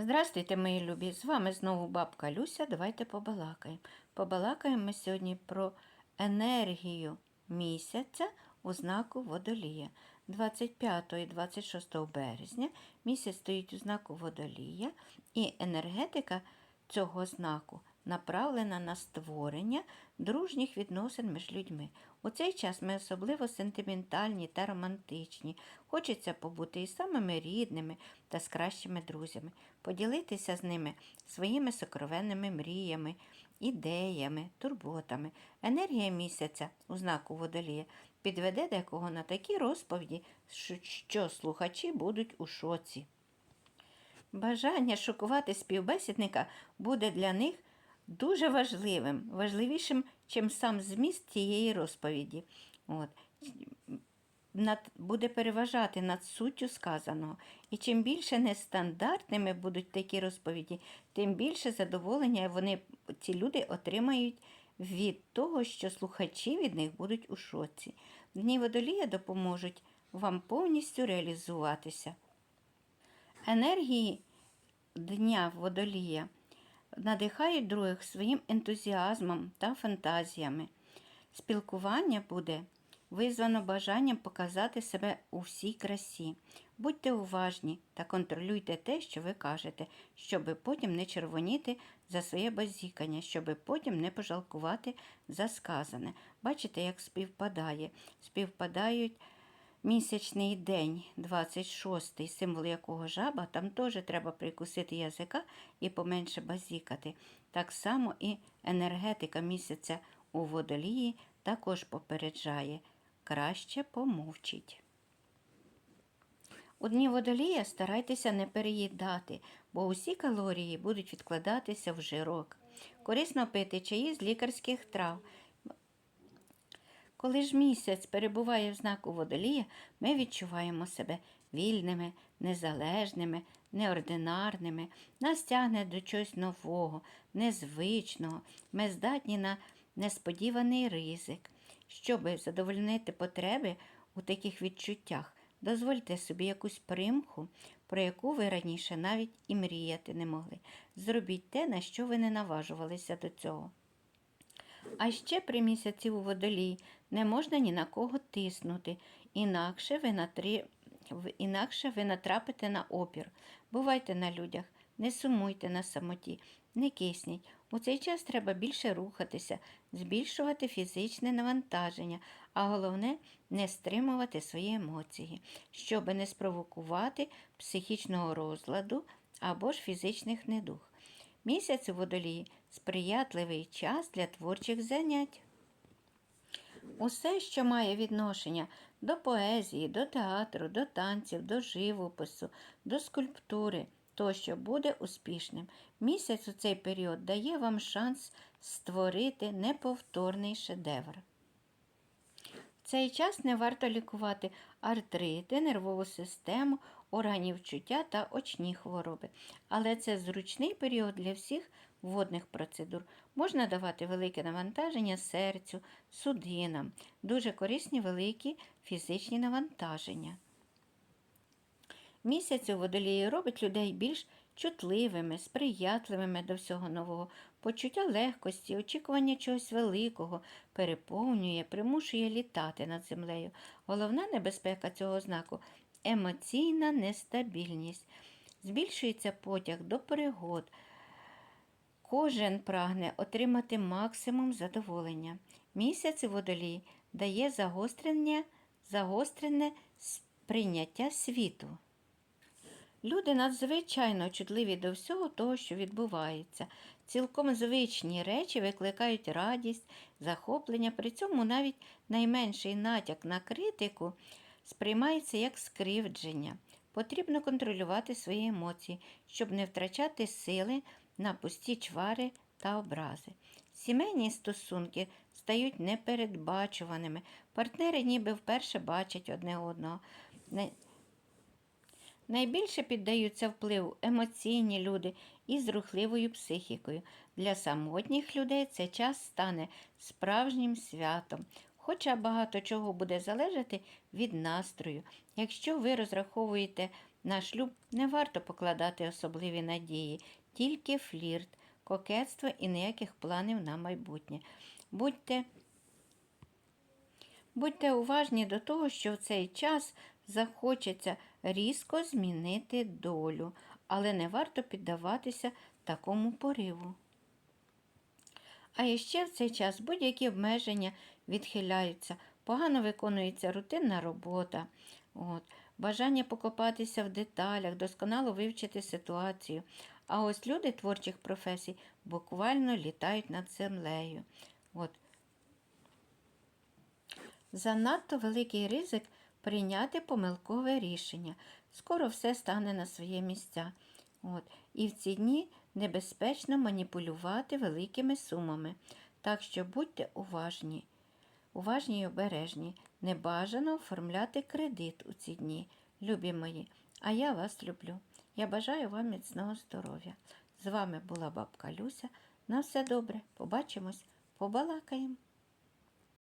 Здравствуйте, мої любі! З вами знову бабка Люся. Давайте побалакаємо. Побалакаємо ми сьогодні про енергію місяця у знаку водолія. 25 і 26 березня місяць стоїть у знаку водолія, і енергетика цього знаку направлена на створення дружніх відносин між людьми. У цей час ми особливо сентиментальні та романтичні. Хочеться побути із самими рідними та з кращими друзями, поділитися з ними своїми сокровенними мріями, ідеями, турботами. Енергія місяця у знаку водолія підведе декого на такі розповіді, що слухачі будуть у шоці. Бажання шокувати співбесідника буде для них дуже важливим, важливішим, чим сам зміст цієї розповіді. От. Над, буде переважати над суттю сказаного. І чим більше нестандартними будуть такі розповіді, тим більше задоволення вони, ці люди отримають від того, що слухачі від них будуть у шоці. Дні водолія допоможуть вам повністю реалізуватися. Енергії дня водолія надихають других своїм ентузіазмом та фантазіями. Спілкування буде визвано бажанням показати себе у всій красі. Будьте уважні та контролюйте те, що ви кажете, щоби потім не червоніти за своє базікання, щоби потім не пожалкувати за сказане. Бачите, як співпадає. Співпадають місячний день, 26-й, символ якого жаба, там теж треба прикусити язика і поменше базікати. Так само і енергетика місяця у водолії також попереджає. Краще помовчіть. У дні водолія старайтеся не переїдати, бо усі калорії будуть відкладатися в жирок. Корисно пити чаї з лікарських трав. Коли ж місяць перебуває в знаку водолія, ми відчуваємо себе вільними, незалежними, неординарними, нас тягне до чогось нового, незвичного, ми здатні на несподіваний ризик. Щоби задовольнити потреби у таких відчуттях, дозвольте собі якусь примху, про яку ви раніше навіть і мріяти не могли. Зробіть те, на що ви не наважувалися до цього. А ще при місяці у водолій не можна ні на кого тиснути, інакше ви, натрі... інакше ви натрапите на опір. Бувайте на людях, не сумуйте на самоті, не кисніть. У цей час треба більше рухатися, збільшувати фізичне навантаження, а головне не стримувати свої емоції, щоб не спровокувати психічного розладу або ж фізичних недух. Місяць у водолії сприятливий час для творчих занять. Усе, що має відношення до поезії, до театру, до танців, до живопису, до скульптури, тощо буде успішним. Місяць у цей період дає вам шанс створити неповторний шедевр. В цей час не варто лікувати артрити, нервову систему, органів чуття та очні хвороби. Але це зручний період для всіх водних процедур. Можна давати велике навантаження серцю, судинам, дуже корисні великі фізичні навантаження. Місяць у водолії робить людей більш чутливими, сприятливими до всього нового, почуття легкості, очікування чогось великого, переповнює, примушує літати над землею. Головна небезпека цього знаку емоційна нестабільність. Збільшується потяг до пригод. Кожен прагне отримати максимум задоволення. Місяць водолій дає загострення, загострене сприйняття світу. Люди надзвичайно чутливі до всього того, що відбувається. Цілком звичні речі викликають радість, захоплення, при цьому навіть найменший натяк на критику сприймається як скривдження. Потрібно контролювати свої емоції, щоб не втрачати сили на пусті чвари та образи. Сімейні стосунки стають непередбачуваними. Партнери ніби вперше бачать одне одного. Найбільше піддаються впливу емоційні люди із рухливою психікою. Для самотніх людей цей час стане справжнім святом, хоча багато чого буде залежати від настрою. Якщо ви розраховуєте На шлюб не варто покладати особливі надії, тільки флірт, кокетство і ніяких планів на майбутнє. Будьте, будьте уважні до того, що в цей час захочеться різко змінити долю, але не варто піддаватися такому пориву. А іще в цей час будь-які обмеження відхиляються, погано виконується рутинна робота. От. Бажання покопатися в деталях, досконало вивчити ситуацію. А ось люди творчих професій буквально літають над землею. От. Занадто великий ризик прийняти помилкове рішення. Скоро все стане на своє місця. От. І в ці дні небезпечно маніпулювати великими сумами. Так що будьте уважні. Уважні й обережні. Не бажано оформляти кредит у ці дні, любі мої. А я вас люблю. Я бажаю вам міцного здоров'я. З вами була бабка Люся. На все добре. Побачимось, побалакаємо.